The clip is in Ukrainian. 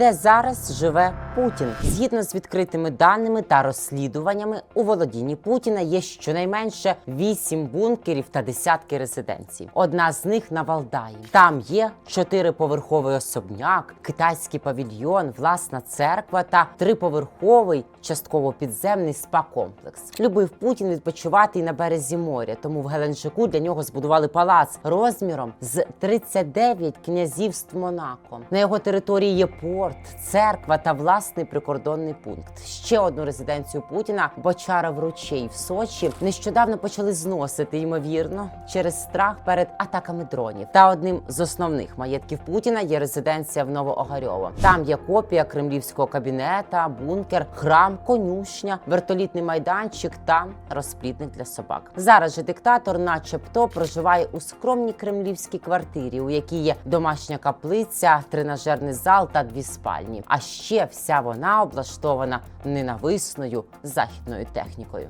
де зараз живе Путін. Згідно з відкритими даними та розслідуваннями, у володінні Путіна є щонайменше вісім бункерів та десятки резиденцій. Одна з них на Валдаї. Там є чотириповерховий особняк, китайський павільйон, власна церква та триповерховий, частково підземний спа-комплекс. Любив Путін відпочивати і на березі моря, тому в Геленджику для нього збудували палац розміром з 39 князівств Монако. На його території є порт, церква та власний прикордонний пункт. Ще одну резиденцію Путіна Бочаров ручей в Сочі нещодавно почали зносити, ймовірно, через страх перед атаками дронів. Та одним з основних маєтків Путіна є резиденція в Новоогарьово. Там є копія кремлівського кабінета, бункер, храм, конюшня, вертолітний майданчик та розплідник для собак. Зараз же диктатор, начебто, проживає у скромній кремлівській квартирі, у якій є домашня каплиця, тренажерний зал та дві спальні. А ще вся вона облаштована ненависною західною технікою.